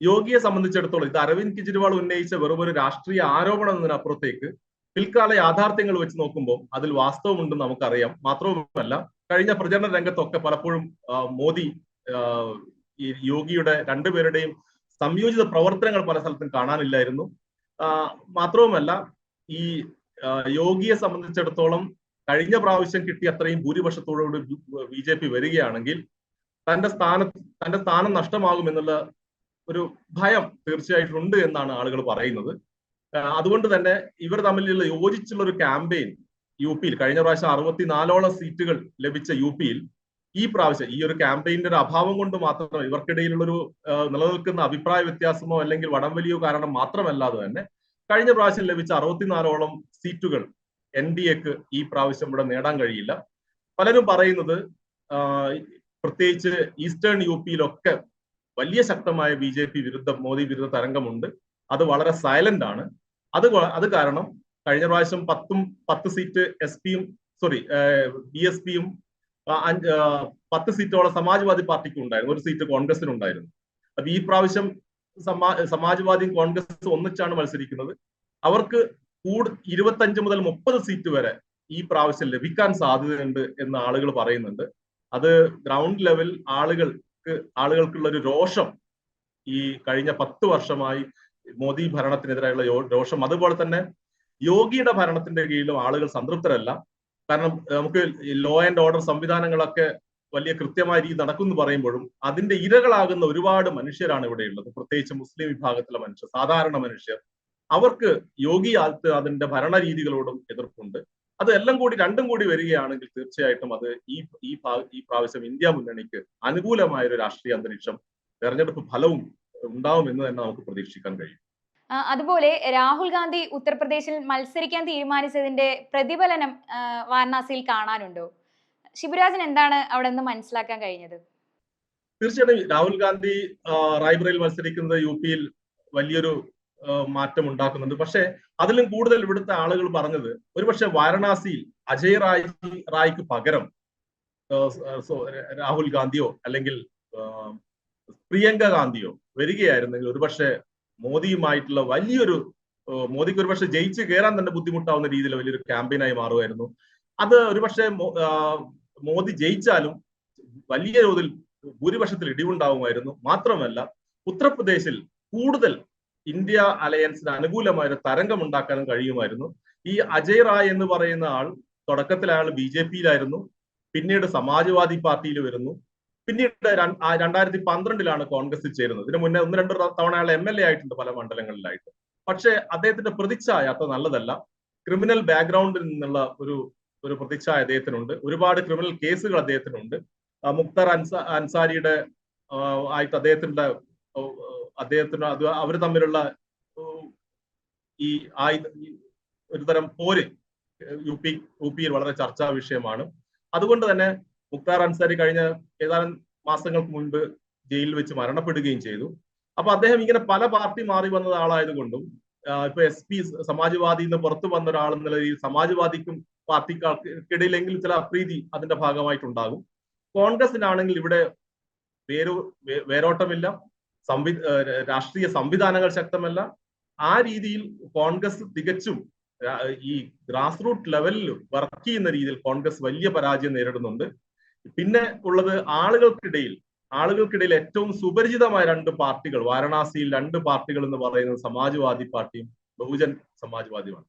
Speaker 2: യോഗിയെ സംബന്ധിച്ചിടത്തോളം ഇത് അരവിന്ദ് കെജ്രിവാൾ ഉന്നയിച്ച വെറും ഒരു രാഷ്ട്രീയ ആരോപണം എന്നതിനപ്പുറത്തേക്ക് പിൽക്കാല യാഥാർത്ഥ്യങ്ങൾ വെച്ച് നോക്കുമ്പോൾ അതിൽ വാസ്തവമുണ്ടെന്ന് നമുക്കറിയാം. മാത്രവുമല്ല കഴിഞ്ഞ പ്രചരണ രംഗത്തൊക്കെ പലപ്പോഴും മോദി ഈ യോഗിയുടെ രണ്ടുപേരുടെയും സംയോജിത പ്രവർത്തനങ്ങൾ പല സ്ഥലത്തും കാണാനില്ലായിരുന്നു. മാത്രവുമല്ല ഈ യോഗിയെ സംബന്ധിച്ചിടത്തോളം കഴിഞ്ഞ പ്രാവശ്യം കിട്ടി അത്രയും ഭൂരിപക്ഷത്തോടുകൂടി ബി ജെ പി വരികയാണെങ്കിൽ തന്റെ സ്ഥാനം തന്റെ സ്ഥാനം നഷ്ടമാകുമെന്നുള്ള ഒരു ഭയം തീർച്ചയായിട്ടും ഉണ്ട് എന്നാണ് ആളുകൾ പറയുന്നത്. അതുകൊണ്ട് തന്നെ ഇവർ തമ്മിലുള്ള യോജിച്ചുള്ള ഒരു ക്യാമ്പയിൻ യു പിയിൽ കഴിഞ്ഞ പ്രാവശ്യം അറുപത്തിനാലോളം സീറ്റുകൾ ലഭിച്ച യു പിയിൽ ഈ പ്രാവശ്യം ഈ ഒരു ക്യാമ്പയിന്റെ ഒരു അഭാവം കൊണ്ട് മാത്രം ഇവർക്കിടയിലുള്ളൊരു നിലനിൽക്കുന്ന അഭിപ്രായ വ്യത്യാസമോ അല്ലെങ്കിൽ വടംവലിയോ കാരണം മാത്രമല്ലാതെ തന്നെ. കഴിഞ്ഞ പ്രാവശ്യം ലഭിച്ച അറുപത്തിനാലോളം സീറ്റുകൾ എൻ ഡി എക്ക് ഈ പ്രാവശ്യം ഇവിടെ നേടാൻ കഴിയില്ല. പലരും പറയുന്നത് പ്രത്യേകിച്ച് ഈസ്റ്റേൺ യു പിയിലൊക്കെ വലിയ ശക്തമായ ബി ജെ പി വിരുദ്ധ മോദി വിരുദ്ധ തരംഗമുണ്ട്. അത് വളരെ സൈലന്റ് ആണ്. അത് അത് കാരണം കഴിഞ്ഞ പ്രാവശ്യം പത്തും പത്ത് സീറ്റ് എസ് പിയും സോറി ബി എസ് പിയും പത്ത് സീറ്റോളം സമാജ്വാദി പാർട്ടിക്ക് ഉണ്ടായിരുന്നു. ഒരു സീറ്റ് കോൺഗ്രസിന് ഉണ്ടായിരുന്നു അപ്പൊ ഈ പ്രാവശ്യം സമാ സമാജ്വാദിയും കോൺഗ്രസ് ഒന്നിച്ചാണ് മത്സരിക്കുന്നത്. അവർക്ക് കൂട് ഇരുപത്തഞ്ച് മുതൽ മുപ്പത് സീറ്റ് വരെ ഈ പ്രാവശ്യം ലഭിക്കാൻ സാധ്യതയുണ്ട് എന്ന് ആളുകൾ പറയുന്നുണ്ട്. അത് ഗ്രൗണ്ട് ലെവൽ ആളുകൾക്ക് ആളുകൾക്കുള്ള ഒരു രോഷം ഈ കഴിഞ്ഞ പത്ത് വർഷമായി മോദി ഭരണത്തിനെതിരായുള്ള രോഷം. അതുപോലെ തന്നെ യോഗിയുടെ ഭരണത്തിന്റെ കീഴിലും ആളുകൾ സംതൃപ്തരല്ല. കാരണം നമുക്ക് ലോ ആൻഡ് ഓർഡർ സംവിധാനങ്ങളൊക്കെ വലിയ കൃത്യമായ രീതി നടക്കുന്നു പറയുമ്പോഴും അതിന്റെ ഇരകളാകുന്ന ഒരുപാട് മനുഷ്യരാണ് ഇവിടെയുള്ളത്. പ്രത്യേകിച്ച് മുസ്ലിം വിഭാഗത്തിലെ മനുഷ്യർ സാധാരണ മനുഷ്യർ. അവർക്ക് യോഗി ആദിത്യനാഥിന്റെ ഭരണരീതികളോടും എതിർപ്പുണ്ട്. അത് എല്ലാം കൂടി രണ്ടും കൂടി വരികയാണെങ്കിൽ തീർച്ചയായിട്ടും അത് ഈ ഈ ഈ പ്രാവശ്യം ഇന്ത്യ മുന്നണിക്ക് അനുകൂലമായ ഒരു രാഷ്ട്രീയ അന്തരീക്ഷം തെരഞ്ഞെടുപ്പ് ഫലവും ഉണ്ടാവും എന്ന് തന്നെ നമുക്ക് പ്രതീക്ഷിക്കാൻ കഴിയും.
Speaker 1: അതുപോലെ രാഹുൽ ഗാന്ധി ഉത്തർപ്രദേശിൽ മത്സരിക്കാൻ തീരുമാനിച്ചതിന്റെ പ്രതിഫലനം വാരണാസിയിൽ കാണാനുണ്ടോ? ശിവരാജൻ എന്താണ് അവിടെ നിന്ന് മനസ്സിലാക്കാൻ കഴിഞ്ഞത്?
Speaker 2: തീർച്ചയായിട്ടും രാഹുൽ ഗാന്ധി റായ്ബറയിൽ മത്സരിക്കുന്നത് യു പിയിൽ വലിയൊരു മാറ്റം ഉണ്ടാക്കുന്നുണ്ട്. പക്ഷെ അതിലും കൂടുതൽ ഇവിടുത്തെ ആളുകൾ പറഞ്ഞത് ഒരുപക്ഷെ വാരണാസിയിൽ അജയ് റായ് റായ്ക്ക് പകരം രാഹുൽ ഗാന്ധിയോ അല്ലെങ്കിൽ പ്രിയങ്ക ഗാന്ധിയോ വരികയായിരുന്നെങ്കിൽ ഒരുപക്ഷെ മോദിയുമായിട്ടുള്ള വലിയൊരു മോദിക്ക് ഒരുപക്ഷെ ജയിച്ച് കയറാൻ തന്നെ ബുദ്ധിമുട്ടാവുന്ന രീതിയിൽ വലിയൊരു ക്യാമ്പയിനായി മാറുമായിരുന്നു. അത് ഒരുപക്ഷെ മോദി ജയിച്ചാലും വലിയ തോതിൽ ഭൂരിപക്ഷത്തിൽ ഇടിവുണ്ടാവുമായിരുന്നു. മാത്രമല്ല ഉത്തർപ്രദേശിൽ കൂടുതൽ ഇന്ത്യ അലയൻസിന് അനുകൂലമായ ഒരു തരംഗം ഉണ്ടാക്കാനും കഴിയുമായിരുന്നു. ഈ അജയ് റായ് എന്ന് പറയുന്ന ആൾ തുടക്കത്തിൽ അയാൾ ബി ജെ പിയിലായിരുന്നു. പിന്നീട് സമാജ്വാദി പാർട്ടിയിൽ വരുന്നു. പിന്നീട് രണ്ടായിരത്തി പന്ത്രണ്ടിലാണ് കോൺഗ്രസിൽ ചേരുന്നത്. ഇതിന് മുന്നേ ഒന്ന് രണ്ട് തവണ അയാൾ എം എൽ എ ആയിട്ടുണ്ട് പല മണ്ഡലങ്ങളിലായിട്ട്. പക്ഷേ അദ്ദേഹത്തിന്റെ പ്രതിച്ഛായ അത്ര നല്ലതല്ല. ക്രിമിനൽ ബാക്ക്ഗ്രൗണ്ടിൽ നിന്നുള്ള ഒരു ഒരു പ്രതിച്ഛായ അദ്ദേഹത്തിനുണ്ട്. ഒരുപാട് ക്രിമിനൽ കേസുകൾ അദ്ദേഹത്തിനുണ്ട്. മുക്തർ അൻസാ അൻസാരിയുടെ ആയിട്ട് അദ്ദേഹത്തിന്റെ അദ്ദേഹത്തിന് അത് അവർ തമ്മിലുള്ള ഈ ആയുധ ഒരു തരം പോര് യു പി യു പിയിൽ വളരെ ചർച്ചാ വിഷയമാണ്. അതുകൊണ്ട് തന്നെ മുക്താർ അൻസാരി കഴിഞ്ഞ ഏതാനും മാസങ്ങൾക്ക് മുൻപ് ജയിലിൽ വെച്ച് മരണപ്പെടുകയും ചെയ്തു. അപ്പൊ അദ്ദേഹം ഇങ്ങനെ പല പാർട്ടി മാറി വന്ന ആളായതുകൊണ്ടും ഇപ്പൊ എസ് പി സമാജ്വാദി നിന്ന് പുറത്തു വന്ന ഒരാൾ എന്നുള്ള രീതിയിൽ സമാജ്വാദിക്കും പാർട്ടിക്കാർക്കിടയിലെങ്കിലും ചില അപ്രീതി അതിന്റെ ഭാഗമായിട്ടുണ്ടാകും. കോൺഗ്രസിനാണെങ്കിൽ ഇവിടെ വേരോ വേരോട്ടമില്ല. സംവി രാഷ്ട്രീയ സംവിധാനങ്ങൾ ശക്തമല്ല. ആ രീതിയിൽ കോൺഗ്രസ് തികച്ചും ഈ ഗ്രാസ് റൂട്ട് ലെവലിൽ വർക്ക് ചെയ്യുന്ന രീതിയിൽ കോൺഗ്രസ് വലിയ പരാജയം നേരിടുന്നുണ്ട്. പിന്നെ ഉള്ളത് ആളുകൾക്കിടയിൽ ആളുകൾക്കിടയിൽ ഏറ്റവും സുപരിചിതമായ രണ്ട് പാർട്ടികൾ വാരണാസിയിൽ രണ്ട് പാർട്ടികൾ എന്ന് പറയുന്നത് സമാജ്വാദി പാർട്ടിയും ബഹുജൻ സമാജ്വാദിയുമാണ്.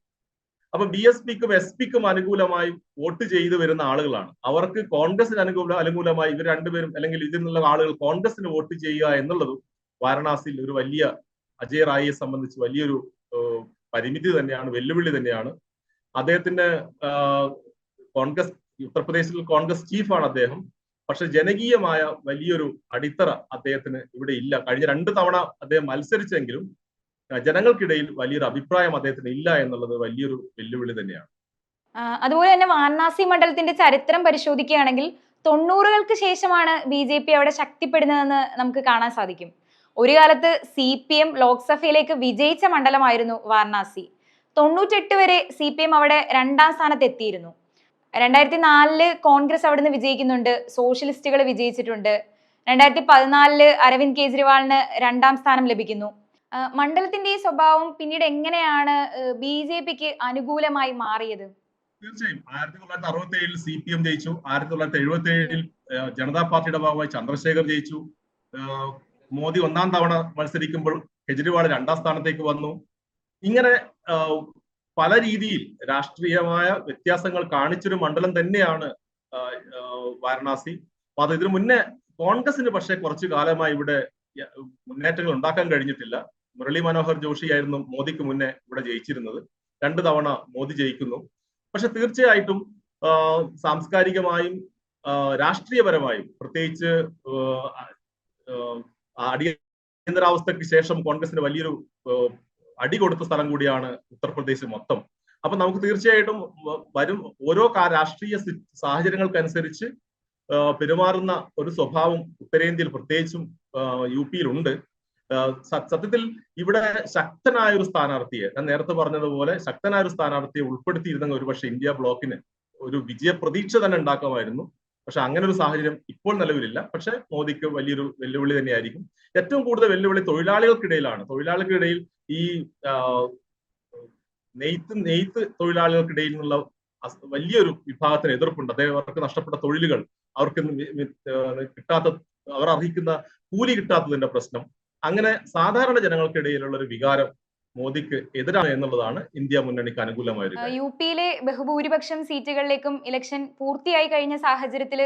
Speaker 2: അപ്പൊ ബി എസ് പിക്കും എസ് പിക്കും അനുകൂലമായി വോട്ട് ചെയ്തു വരുന്ന ആളുകളാണ്. അവർക്ക് കോൺഗ്രസിന് അനുകൂല അനുകൂലമായി ഇവർ രണ്ടുപേരും അല്ലെങ്കിൽ ഇതിൽ നിന്നുള്ള ആളുകൾ കോൺഗ്രസിന് വോട്ട് ചെയ്യുക എന്നുള്ളതും വാരണാസിയിൽ ഒരു വലിയ അജയ് റായിയെ സംബന്ധിച്ച് വലിയൊരു പരിമിതി തന്നെയാണ് വെല്ലുവിളി തന്നെയാണ്. അദ്ദേഹത്തിന്റെ കോൺഗ്രസ് ഉത്തർപ്രദേശിൽ കോൺഗ്രസ് ചീഫാണ് അദ്ദേഹം. പക്ഷെ ജനകീയമായ വലിയൊരു അടിത്തറ അദ്ദേഹത്തിന് ഇവിടെ ഇല്ല. കഴിഞ്ഞ രണ്ട് തവണ അദ്ദേഹം മത്സരിച്ചെങ്കിലും ജനങ്ങൾക്കിടയിൽ വലിയൊരു അഭിപ്രായം അദ്ദേഹത്തിന് ഇല്ല എന്നുള്ളത് വലിയൊരു വെല്ലുവിളി തന്നെയാണ്.
Speaker 1: അതുപോലെ തന്നെ വാരണാസി മണ്ഡലത്തിന്റെ ചരിത്രം പരിശോധിക്കുകയാണെങ്കിൽ തൊണ്ണൂറുകൾക്ക് ശേഷമാണ് ബി ജെ പി അവിടെ ശക്തിപ്പെടുന്നതെന്ന് നമുക്ക് കാണാൻ സാധിക്കും. ഒരു കാലത്ത് സി പി എം ലോക്സഭയിലേക്ക് വിജയിച്ച മണ്ഡലമായിരുന്നു വാരണാസി. തൊണ്ണൂറ്റെട്ട് വരെ സി പി എം അവിടെ രണ്ടാം സ്ഥാനത്ത് എത്തിയിരുന്നു രണ്ടായിരത്തി നാലിൽ കോൺഗ്രസ് അവിടുന്ന് വിജയിക്കുന്നുണ്ട് സോഷ്യലിസ്റ്റുകൾ വിജയിച്ചിട്ടുണ്ട്. രണ്ടായിരത്തി പതിനാലിൽ അരവിന്ദ് കെജ്രിവാളിന് രണ്ടാം സ്ഥാനം ലഭിക്കുന്നു. മണ്ഡലത്തിന്റെ ഈ സ്വഭാവം പിന്നീട് എങ്ങനെയാണ് ബി ജെ പിക്ക് അനുകൂലമായി മാറിയത്?
Speaker 2: തീർച്ചയായും. ആയിരത്തി തൊള്ളായിരത്തി അറുപത്തി ഏഴിൽ സി പി എം ജയിച്ചു. ആയിരത്തി തൊള്ളായിരത്തി എഴുപത്തി ഏഴിൽ ജനതാ പാർട്ടിയുടെ ഭാഗമായി ചന്ദ്രശേഖർ ജയിച്ചു. മോദി ഒന്നാം തവണ മത്സരിക്കുമ്പോൾ കെജ്രിവാൾ രണ്ടാം സ്ഥാനത്തേക്ക് വന്നു. ഇങ്ങനെ പല രീതിയിൽ രാഷ്ട്രീയമായ വ്യത്യാസങ്ങൾ കാണിച്ചൊരു മണ്ഡലം തന്നെയാണ് വാരണാസി. അപ്പൊ അത് ഇതിനു മുന്നേ കോൺഗ്രസിന് പക്ഷേ കുറച്ചു കാലമായി ഇവിടെ മുന്നേറ്റങ്ങൾ ഉണ്ടാക്കാൻ കഴിഞ്ഞിട്ടില്ല. മുരളി മനോഹർ ജോഷി ആയിരുന്നു മോദിക്ക് മുന്നേ ഇവിടെ ജയിച്ചിരുന്നത്. രണ്ടു തവണ മോദി ജയിക്കുന്നു. പക്ഷെ തീർച്ചയായിട്ടും സാംസ്കാരികമായും രാഷ്ട്രീയപരമായും പ്രത്യേകിച്ച് അടിയന്തരാവസ്ഥയ്ക്ക് ശേഷം കോൺഗ്രസിന് വലിയൊരു അടി കൊടുത്ത സ്ഥലം കൂടിയാണ് ഉത്തർപ്രദേശ് മൊത്തം. അപ്പൊ നമുക്ക് തീർച്ചയായിട്ടും വരും ഓരോ രാഷ്ട്രീയ സാഹചര്യങ്ങൾക്കനുസരിച്ച് പെരുമാറുന്ന ഒരു സ്വഭാവം ഉത്തരേന്ത്യയിൽ പ്രത്യേകിച്ചും യു പിയിലുണ്ട്. സത്യത്തിൽ ഇവിടെ ശക്തനായ ഒരു സ്ഥാനാർത്ഥിയെ ഞാൻ നേരത്തെ പറഞ്ഞതുപോലെ ശക്തനായ ഒരു സ്ഥാനാർത്ഥിയെ ഉൾപ്പെടുത്തിയിരുന്നെങ്കിൽ ഒരുപക്ഷെ ഇന്ത്യ ബ്ലോക്കിന് ഒരു വിജയ പ്രതീക്ഷ തന്നെ ഉണ്ടാക്കാമായിരുന്നു. പക്ഷെ അങ്ങനെ ഒരു സാഹചര്യം ഇപ്പോൾ നിലവിലില്ല. പക്ഷെ മോദിക്ക് വലിയൊരു വെല്ലുവിളി തന്നെയായിരിക്കും. ഏറ്റവും കൂടുതൽ വെല്ലുവിളി തൊഴിലാളികൾക്കിടയിലാണ്. തൊഴിലാളികൾക്കിടയിൽ ഈ നെയ്ത്ത് നെയ്ത്ത് തൊഴിലാളികൾക്കിടയിൽ നിന്നുള്ള വലിയൊരു വിഭാഗത്തിന് എതിർപ്പുണ്ട്. അദ്ദേഹം അവർക്ക് നഷ്ടപ്പെട്ട തൊഴിലുകൾ അവർക്ക് കിട്ടാത്ത അവർ അർഹിക്കുന്ന കൂലി കിട്ടാത്തതിന്റെ പ്രശ്നം. അങ്ങനെ സാധാരണ ജനങ്ങൾക്കിടയിലുള്ള ഒരു വികാരം മോദിക്ക് എതിരാണ് എന്നുള്ളതാണ് ഇന്ത്യ മുന്നണിക്ക് അനുകൂലമായ
Speaker 1: യു പിയിലെ ബഹുഭൂരിപക്ഷം സീറ്റുകളിലേക്കും ഇലക്ഷൻ പൂർത്തിയായി കഴിഞ്ഞ സാഹചര്യത്തിൽ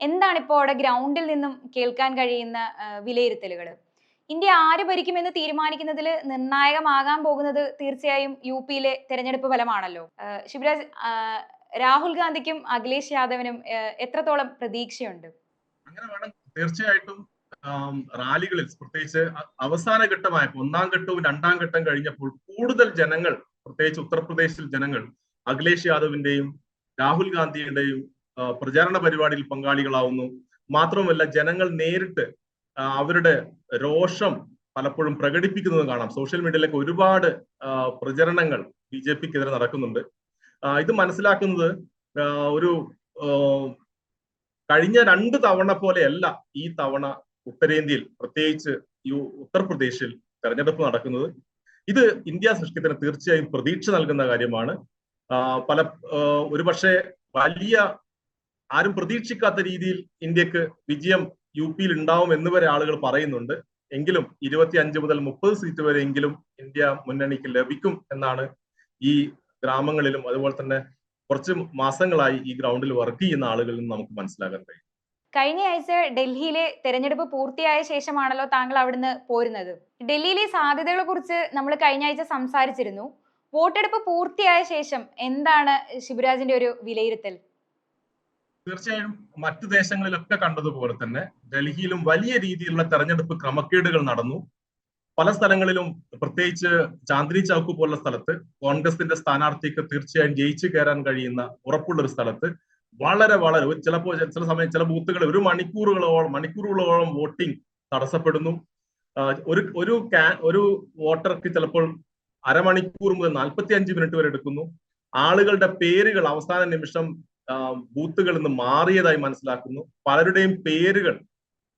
Speaker 1: എന്താണ് ഇപ്പോൾ അവിടെ ഗ്രൗണ്ടിൽ നിന്നും കേൾക്കാൻ കഴിയുന്ന വിലയിരുത്തലുകൾ ഇന്ത്യ ആര് ഭരിക്കുമെന്ന് തീരുമാനിക്കുന്നതിൽ നിർണായകമാകാൻ പോകുന്നത് തീർച്ചയായും യു പിയിലെ തെരഞ്ഞെടുപ്പ് ഫലമാണല്ലോ. ശിവരാജ് രാഹുൽ ഗാന്ധിക്കും അഖിലേഷ് യാദവിനും എത്രത്തോളം പ്രതീക്ഷയുണ്ട്?
Speaker 2: അങ്ങനെ വേണം തീർച്ചയായിട്ടും റാലികളിൽ പ്രത്യേകിച്ച് അവസാന ഘട്ടമായപ്പോൾ ഒന്നാം ഘട്ടവും രണ്ടാം ഘട്ടം കഴിഞ്ഞപ്പോൾ കൂടുതൽ ജനങ്ങൾ പ്രത്യേകിച്ച് ഉത്തർപ്രദേശിൽ ജനങ്ങൾ അഖിലേഷ് യാദവിന്റെയും രാഹുൽ ഗാന്ധിയുടെയും പ്രചാരണ പരിപാടിയിൽ പങ്കാളികളാവുന്നു. മാത്രമല്ല ജനങ്ങൾ നേരിട്ട് അവരുടെ രോഷം പലപ്പോഴും പ്രകടിപ്പിക്കുന്നത് കാണാം. സോഷ്യൽ മീഡിയയിലേക്ക് ഒരുപാട് പ്രചരണങ്ങൾ ബി ജെ പിക്കെതിരെ നടക്കുന്നുണ്ട്. ഇത് മനസ്സിലാക്കുന്നത് ഒരു കഴിഞ്ഞ രണ്ട് തവണ പോലെയല്ല ഈ തവണ ഉത്തരേന്ത്യയിൽ പ്രത്യേകിച്ച് ഈ ഉത്തർപ്രദേശിൽ തെരഞ്ഞെടുപ്പ് നടക്കുന്നത്. ഇത് ഇന്ത്യ സൃഷ്ടിത്തിന് തീർച്ചയായും പ്രതീക്ഷ നൽകുന്ന കാര്യമാണ്. പല ഒരുപക്ഷെ വലിയ ആരും പ്രതീക്ഷിക്കാത്ത രീതിയിൽ ഇന്ത്യയ്ക്ക് വിജയം യു പിയിൽ ഉണ്ടാവും എന്ന് വരെ ആളുകൾ പറയുന്നുണ്ട്. എങ്കിലും ഇരുപത്തി അഞ്ച് മുതൽ മുപ്പത് സീറ്റ് വരെയെങ്കിലും ഇന്ത്യ മുന്നണിക്ക് ലഭിക്കും എന്നാണ് ഈ ഗ്രാമങ്ങളിലും അതുപോലെ തന്നെ കുറച്ച് മാസങ്ങളായി ഈ ഗ്രൗണ്ടിൽ വർക്ക് ചെയ്യുന്ന ആളുകളിൽ നിന്ന് നമുക്ക് മനസ്സിലാക്കാൻ കഴിയും.
Speaker 1: കഴിഞ്ഞ ആഴ്ച ഡൽഹിയിലെ തെരഞ്ഞെടുപ്പ് പൂർത്തിയായ ശേഷമാണല്ലോ താങ്കൾ അവിടുന്ന് പോരുന്നത്. ഡൽഹിയിലെ സാധ്യതകളെ കുറിച്ച് നമ്മൾ കഴിഞ്ഞ ആഴ്ച സംസാരിച്ചിരുന്നു. വോട്ടെടുപ്പ് പൂർത്തിയായ ശേഷം എന്താണ് ശിവരാജിന്റെ ഒരു വിലയിരുത്തൽ?
Speaker 2: തീർച്ചയായും മറ്റു ദേശങ്ങളിലൊക്കെ കണ്ടതുപോലെ തന്നെ ഡൽഹിയിലും വലിയ രീതിയിലുള്ള തെരഞ്ഞെടുപ്പ് ക്രമക്കേടുകൾ നടന്നു. പല സ്ഥലങ്ങളിലും പ്രത്യേകിച്ച് ചാന്ദ്രി ചൗക്ക് പോലുള്ള സ്ഥലത്ത് കോൺഗ്രസിന്റെ സ്ഥാനാർത്ഥിക്ക് തീർച്ചയായും ജയിച്ചു കയറാൻ കഴിയുന്ന ഉറപ്പുള്ള ഒരു സ്ഥലത്ത് വളരെ വളരെ ഒരു ചിലപ്പോൾ ചില സമയം ചില ബൂത്തുകൾ ഒരു മണിക്കൂറുകളോളം മണിക്കൂറുകളോളം വോട്ടിംഗ് തടസ്സപ്പെടുന്നു. ഒരു ഒരു ഒരു വോട്ടർക്ക് ചിലപ്പോൾ അരമണിക്കൂർ മുതൽ നാൽപ്പത്തി അഞ്ച് മിനിറ്റ് വരെ എടുക്കുന്നു. ആളുകളുടെ പേരുകൾ അവസാന നിമിഷം ബൂത്തുകളിൽ നിന്ന് മാറിയതായി മനസ്സിലാക്കുന്നു. പലരുടെയും പേരുകൾ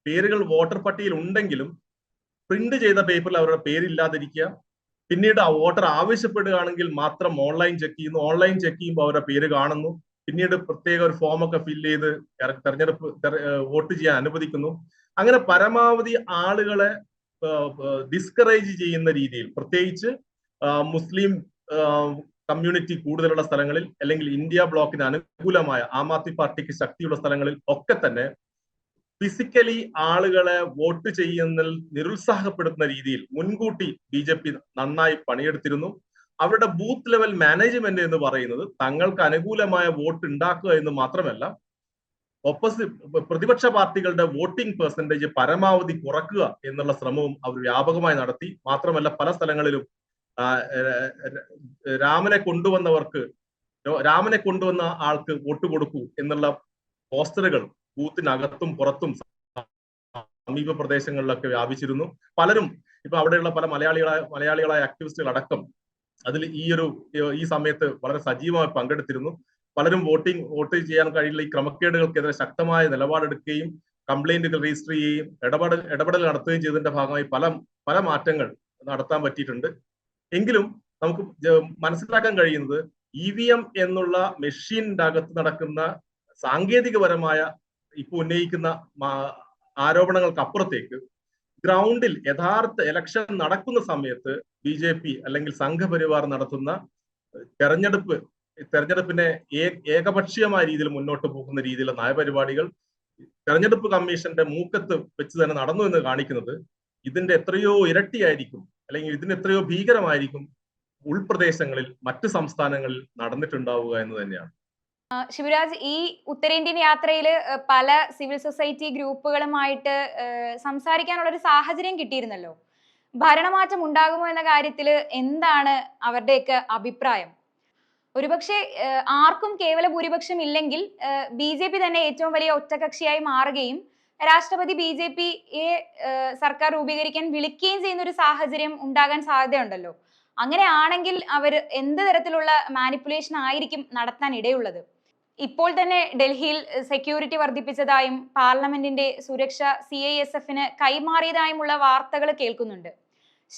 Speaker 2: പേരുകൾ വോട്ടർ പട്ടികയിൽ ഉണ്ടെങ്കിലും പ്രിന്റ് ചെയ്ത പേപ്പറിൽ അവരുടെ പേരില്ലാതിരിക്കുക. പിന്നീട് ആ വോട്ടർ ആവശ്യപ്പെടുകയാണെങ്കിൽ മാത്രം ഓൺലൈൻ ചെക്ക് ചെയ്യുന്നു. ഓൺലൈൻ ചെക്ക് ചെയ്യുമ്പോൾ അവരുടെ പേര് കാണുന്നു. പിന്നീട് പ്രത്യേക ഒരു ഫോമൊക്കെ ഫില്ല് ചെയ്ത് തെരഞ്ഞെടുപ്പ് വോട്ട് ചെയ്യാൻ അനുവദിക്കുന്നു. അങ്ങനെ പരമാവധി ആളുകളെ ഡിസ്കറേജ് ചെയ്യുന്ന രീതിയിൽ പ്രത്യേകിച്ച് മുസ്ലിം കമ്മ്യൂണിറ്റി കൂടുതലുള്ള സ്ഥലങ്ങളിൽ അല്ലെങ്കിൽ ഇന്ത്യ ബ്ലോക്കിന് അനുകൂലമായ ആം ആദ്മി പാർട്ടിക്ക് ശക്തിയുള്ള സ്ഥലങ്ങളിൽ ഒക്കെ തന്നെ ഫിസിക്കലി ആളുകളെ വോട്ട് ചെയ്യുന്നതിൽ നിരുത്സാഹപ്പെടുത്തുന്ന രീതിയിൽ മുൻകൂട്ടി ബി ജെ പി നന്നായി പണിയെടുത്തിരുന്നു. അവരുടെ ബൂത്ത് ലെവൽ മാനേജ്മെന്റ് എന്ന് പറയുന്നത് തങ്ങൾക്ക് അനുകൂലമായ വോട്ട് ഉണ്ടാക്കുക എന്ന് മാത്രമല്ല ഓപ്പോസിറ്റ് പ്രതിപക്ഷ പാർട്ടികളുടെ വോട്ടിംഗ് പെർസെന്റേജ് പരമാവധി കുറക്കുക എന്നുള്ള ശ്രമവും അവർ വ്യാപകമായി നടത്തി. മാത്രമല്ല പല സ്ഥലങ്ങളിലും രാമനെ കൊണ്ടുവന്നവർക്ക് രാമനെ കൊണ്ടുവന്ന ആൾക്ക് വോട്ട് കൊടുക്കൂ എന്നുള്ള പോസ്റ്ററുകൾ ബൂത്തിനകത്തും പുറത്തും സമീപ പ്രദേശങ്ങളിലൊക്കെ വ്യാപിച്ചിരുന്നു. പലരും ഇപ്പൊ അവിടെയുള്ള പല മലയാളികളായ മലയാളികളായ ആക്ടിവിസ്റ്റുകൾ അടക്കം അതിൽ ഈ ഒരു ഈ സമയത്ത് വളരെ സജീവമായി പങ്കെടുത്തിരുന്നു. പലരും വോട്ടിംഗ് വോട്ട് ചെയ്യാൻ കഴിയില്ല. ഈ ക്രമക്കേടുകൾക്കെതിരെ ശക്തമായ നിലപാടെടുക്കുകയും കംപ്ലൈന്റുകൾ രജിസ്റ്റർ ചെയ്യുകയും ഇടപെടൽ ഇടപെടൽ നടത്തുകയും ചെയ്തതിന്റെ ഭാഗമായി പല പല മാറ്റങ്ങൾ നടത്താൻ പറ്റിയിട്ടുണ്ട്. എങ്കിലും നമുക്ക് മനസ്സിലാക്കാൻ കഴിയുന്നത് ഇ വി എം എന്നുള്ള മെഷീനിന്റെ അകത്ത് നടക്കുന്ന സാങ്കേതികപരമായ ഇപ്പൊ ഉന്നയിക്കുന്ന ആരോപണങ്ങൾക്ക് അപ്പുറത്തേക്ക് ഗ്രൗണ്ടിൽ യഥാർത്ഥ ഇലക്ഷൻ നടക്കുന്ന സമയത്ത് ബി ജെ പി അല്ലെങ്കിൽ സംഘപരിവാർ നടത്തുന്ന തെരഞ്ഞെടുപ്പ് തെരഞ്ഞെടുപ്പിനെ ഏകപക്ഷീയമായ രീതിയിൽ മുന്നോട്ട് പോകുന്ന രീതിയിലുള്ള നയപരിപാടികൾ തെരഞ്ഞെടുപ്പ് കമ്മീഷന്റെ മൂക്കത്ത് വെച്ച് തന്നെ നടന്നു എന്ന് കാണിക്കുന്നത് ഇതിന്റെ എത്രയോ ഇരട്ടിയായിരിക്കും അല്ലെങ്കിൽ ഇതിന് എത്രയോ ഭീകരമായിരിക്കും ഉൾപ്രദേശങ്ങളിൽ മറ്റ് സംസ്ഥാനങ്ങളിൽ നടന്നിട്ടുണ്ടാവുക എന്ന് തന്നെയാണ്.
Speaker 1: ശിവരാജ് ഈ ഉത്തരേന്ത്യൻ യാത്രയിൽ പല സിവിൽ സൊസൈറ്റി ഗ്രൂപ്പുകളുമായിട്ട് സംസാരിക്കാനുള്ള ഒരു സാഹചര്യം കിട്ടിയിരുന്നല്ലോ? ഭരണമാറ്റം ഉണ്ടാകുമോ എന്ന കാര്യത്തിൽ എന്താണ് അവരുടെയൊക്കെ അഭിപ്രായം? ഒരുപക്ഷെ ആർക്കും കേവല ഭൂരിപക്ഷം ഇല്ലെങ്കിൽ ബി ജെ പി തന്നെ ഏറ്റവും വലിയ ഒറ്റകക്ഷിയായി മാറുകയും രാഷ്ട്രപതി ബി ജെ പിയെ സർക്കാർ രൂപീകരിക്കാൻ വിളിക്കുകയും ചെയ്യുന്ന ഒരു സാഹചര്യം ഉണ്ടാകാൻ സാധ്യതയുണ്ടല്ലോ. അങ്ങനെയാണെങ്കിൽ അവർ എന്ത് തരത്തിലുള്ള മാനിപ്പുലേഷൻ ആയിരിക്കും നടത്താൻ ഇടയുള്ളത്? ഇപ്പോൾ തന്നെ ഡൽഹിയിൽ സെക്യൂരിറ്റി വർദ്ധിപ്പിച്ചതായും പാർലമെന്റിന്റെ സുരക്ഷ സി ഐ എസ് എഫിന് കൈമാറിയതായുമുള്ള വാർത്തകൾ കേൾക്കുന്നുണ്ട്.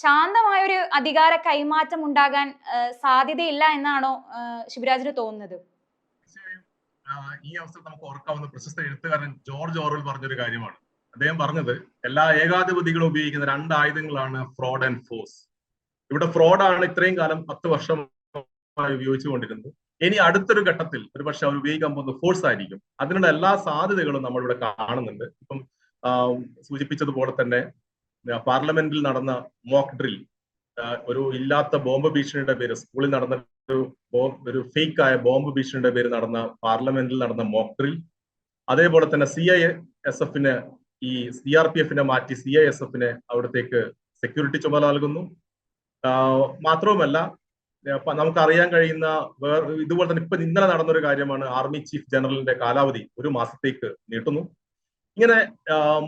Speaker 1: ശാന്തമായ ഒരു അധികാര കൈമാറ്റം ഉണ്ടാകാൻ സാധ്യതയില്ല എന്നാണോ ശിവരാജിന് തോന്നുന്നത്?
Speaker 2: ഈ അവസരം നമുക്ക് ഓർക്കാവുന്ന പ്രശസ്ത എഴുത്തുകാരൻ ജോർജ് ഓറൽ പറഞ്ഞൊരു കാര്യമാണ്. അദ്ദേഹം പറഞ്ഞത് എല്ലാ ഏകാധിപതികളും ഉപയോഗിക്കുന്ന രണ്ട് ആയുധങ്ങളാണ് ഫ്രോഡ് ആൻഡ് ഫോഴ്സ്. ഇവിടെ ഫ്രോഡാണ് ഇത്രയും കാലം പത്ത് വർഷമായി ഉപയോഗിച്ചുകൊണ്ടിരുന്നത്. ഇനി അടുത്തൊരു ഘട്ടത്തിൽ ഒരു പക്ഷെ അവർ ഉപയോഗിക്കാൻ പോകുന്ന ഫോഴ്സ് ആയിരിക്കും. അതിനുള്ള എല്ലാ സാധ്യതകളും നമ്മൾ ഇവിടെ കാണുന്നുണ്ട്. ഇപ്പം സൂചിപ്പിച്ചതുപോലെ തന്നെ പാർലമെന്റിൽ നടന്ന മോക്ക് ഡ്രിൽ ഒരു ഇല്ലാത്ത ബോംബ് ഭീഷണിയുടെ പേര് സ്കൂളിൽ നടന്ന ഒരു ഒരു ഫേക്ക് ആയ ബോംബ് ഭീഷണിയുടെ പേര് നടന്ന പാർലമെന്റിൽ നടന്ന മോക്ക് ഡ്രിൽ. അതേപോലെ തന്നെ സി ഐ എസ് എഫിന് ഈ സി ആർ പി എഫിനെ മാറ്റി സി ഐ എസ് എഫിന് അവിടത്തേക്ക് സെക്യൂരിറ്റി ചുമതല നൽകുന്നു. മാത്രവുമല്ല നമുക്കറിയാൻ കഴിയുന്ന വേറെ ഇതുപോലെ തന്നെ ഇപ്പൊ ഇന്നലെ നടന്നൊരു കാര്യമാണ് ആർമി ചീഫ് ജനറലിന്റെ കാലാവധി ഒരു മാസത്തേക്ക് നീട്ടുന്നു. ഇങ്ങനെ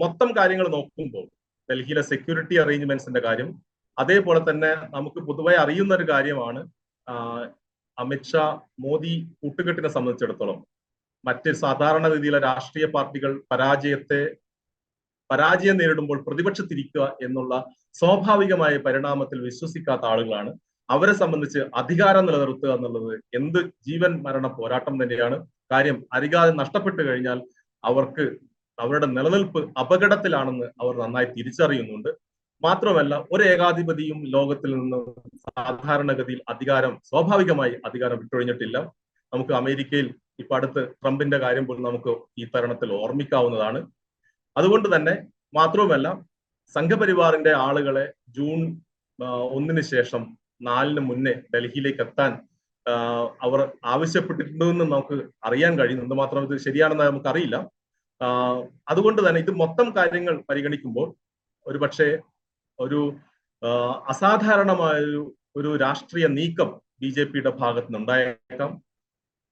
Speaker 2: മൊത്തം കാര്യങ്ങൾ നോക്കുമ്പോൾ ഡൽഹിയിലെ സെക്യൂരിറ്റി അറേഞ്ച്മെന്റ്സിന്റെ കാര്യം. അതേപോലെ തന്നെ നമുക്ക് പൊതുവെ അറിയുന്ന ഒരു കാര്യമാണ് അമിത്ഷാ മോദി കൂട്ടുകെട്ടിനെ സംബന്ധിച്ചിടത്തോളം മറ്റ് സാധാരണ രീതിയിലെ രാഷ്ട്രീയ പാർട്ടികൾ പരാജയത്തെ പരാജയം നേരിടുമ്പോൾ പ്രതിപക്ഷത്തിരിക്കുക എന്നുള്ള സ്വാഭാവികമായ പരിണാമത്തിൽ വിശ്വസിക്കാത്ത ആളുകളാണ്. അവരെ സംബന്ധിച്ച് അധികാരം നിലനിർത്തുക എന്നുള്ളത് എന്ത് ജീവൻ മരണ പോരാട്ടം തന്നെയാണ്. കാര്യം അധികാരം നഷ്ടപ്പെട്ടു കഴിഞ്ഞാൽ അവർക്ക് അവരുടെ നിലനിൽപ്പ് അപകടത്തിലാണെന്ന് അവർ നന്നായി തിരിച്ചറിയുന്നുണ്ട്. മാത്രമല്ല ഒരു ഏകാധിപതിയും ലോകത്തിൽ നിന്ന് സാധാരണഗതിയിൽ അധികാരം സ്വാഭാവികമായി അധികാരം വിട്ടൊഴിഞ്ഞിട്ടില്ല. നമുക്ക് അമേരിക്കയിൽ ഇപ്പൊ അടുത്ത് ട്രംപിന്റെ കാര്യം പോലും നമുക്ക് ഈ തരുണത്തിൽ ഓർമ്മിക്കാവുന്നതാണ്. അതുകൊണ്ട് തന്നെ മാത്രവുമല്ല സംഘപരിവാറിന്റെ ആളുകളെ ജൂൺ ഒന്നിന് ശേഷം നാലിന് മുന്നേ ഡൽഹിയിലേക്ക് എത്താൻ അവർ ആവശ്യപ്പെട്ടിട്ടുണ്ടെന്ന് നമുക്ക് അറിയാൻ കഴിയും എന്ത് മാത്രം ഇത് ശരിയാണെന്ന് നമുക്ക് അറിയില്ല അതുകൊണ്ട് തന്നെ ഇത് മൊത്തം കാര്യങ്ങൾ പരിഗണിക്കുമ്പോൾ ഒരു പക്ഷേ ഒരു അസാധാരണമായൊരു ഒരു രാഷ്ട്രീയ നീക്കം ബി ജെ പിയുടെ ഭാഗത്ത് നിന്നുണ്ടായേക്കാം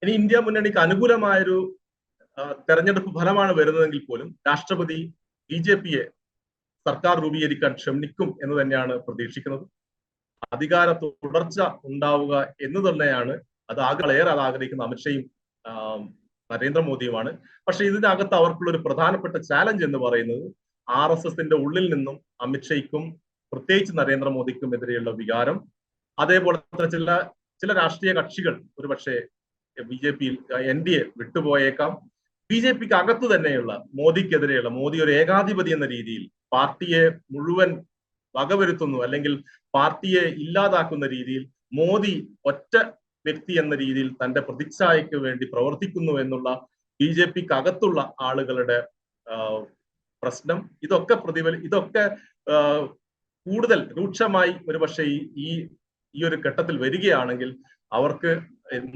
Speaker 2: ഇനി ഇന്ത്യ മുന്നണിക്ക് അനുകൂലമായൊരു തെരഞ്ഞെടുപ്പ് ഫലമാണ് വരുന്നതെങ്കിൽ പോലും രാഷ്ട്രപതി ബി ജെ പിയെ സർക്കാർ രൂപീകരിക്കാൻ ക്ഷമിക്കും എന്ന് തന്നെയാണ് പ്രതീക്ഷിക്കുന്നത്. അധികാര തുടർച്ച ഉണ്ടാവുക എന്ന് തന്നെയാണ് അത് ആകളേറെ അത് ആഗ്രഹിക്കുന്ന അമിത്ഷയും നരേന്ദ്രമോദിയുമാണ്. പക്ഷെ ഇതിനകത്ത് അവർക്കുള്ള ഒരു പ്രധാനപ്പെട്ട ചാലഞ്ച് എന്ന് പറയുന്നത് ആർ എസ് എസിന്റെ ഉള്ളിൽ നിന്നും അമിത്ഷയ്ക്കും പ്രത്യേകിച്ച് നരേന്ദ്രമോദിക്കും എതിരെയുള്ള വികാരം. അതേപോലെ തന്നെ ചില ചില രാഷ്ട്രീയ കക്ഷികൾ ഒരുപക്ഷെ ബി ജെ പിയിൽ എൻ ഡി എ വിട്ടുപോയേക്കാം. ബി ജെ പിക്ക് അകത്ത് തന്നെയുള്ള മോദിക്കെതിരെയുള്ള മോദി ഒരു ഏകാധിപതി എന്ന രീതിയിൽ പാർട്ടിയെ മുഴുവൻ വകവരുത്തുന്നു അല്ലെങ്കിൽ പാർട്ടിയെ ഇല്ലാതാക്കുന്ന രീതിയിൽ മോദി ഒറ്റ വ്യക്തി എന്ന രീതിയിൽ തന്റെ പ്രതിച്ഛായക്ക് വേണ്ടി പ്രവർത്തിക്കുന്നു എന്നുള്ള ബി ജെ പിക്ക് അകത്തുള്ള ആളുകളുടെ പ്രശ്നം. ഇതൊക്കെ പ്രതിഫലി ഇതൊക്കെ കൂടുതൽ രൂക്ഷമായി ഒരുപക്ഷെ ഈ ഈ ഒരു ഘട്ടത്തിൽ വരികയാണെങ്കിൽ അവർക്ക്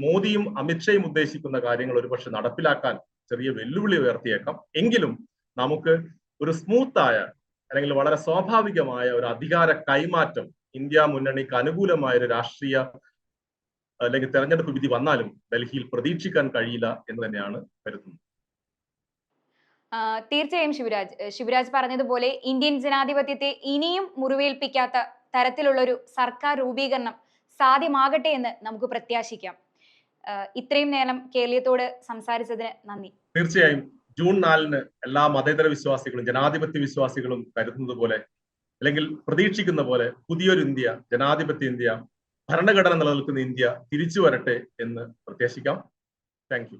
Speaker 2: മോദിയും അമിത്ഷയും ഉദ്ദേശിക്കുന്ന കാര്യങ്ങൾ ഒരുപക്ഷെ നടപ്പിലാക്കാൻ ചെറിയ വെല്ലുവിളി ഉയർത്തിയേക്കാം. എങ്കിലും നമുക്ക് ഒരു സ്മൂത്തായ അല്ലെങ്കിൽ വളരെ സ്വാഭാവികമായ ഒരു അധികാര കൈമാറ്റം ഇന്ത്യ മുന്നണിക്ക് അനുകൂലമായ ഒരു രാഷ്ട്രീയ അല്ലെങ്കിൽ തെരഞ്ഞെടുപ്പ് വിധി വന്നാലും ഡൽഹിയിൽ പ്രതീക്ഷിക്കാൻ കഴിയില്ല എന്ന് തന്നെയാണ് കരുതുന്നത്.
Speaker 1: തീർച്ചയായും ശിവരാജ്. ശിവരാജ് പറഞ്ഞതുപോലെ ഇന്ത്യൻ ജനാധിപത്യത്തെ ഇനിയും മുറിവേൽപ്പിക്കാത്ത തരത്തിലുള്ള ഒരു സർക്കാർ രൂപീകരണം സാധ്യമാകട്ടെ എന്ന് നമുക്ക് പ്രത്യാശിക്കാം. ഇത്രയും നേരം കേരളീയത്തോട് സംസാരിച്ചതിന് നന്ദി.
Speaker 2: തീർച്ചയായും ജൂൺ നാലിന് എല്ലാ മതേതര വിശ്വാസികളും ജനാധിപത്യ വിശ്വാസികളും കരുതുന്നത് പോലെ അല്ലെങ്കിൽ പ്രതീക്ഷിക്കുന്ന പോലെ പുതിയൊരു ഇന്ത്യ ജനാധിപത്യ ഇന്ത്യ ഭരണഘടന നിലനിൽക്കുന്ന ഇന്ത്യ തിരിച്ചു വരട്ടെ എന്ന് പ്രത്യാശിക്കാം. Thank you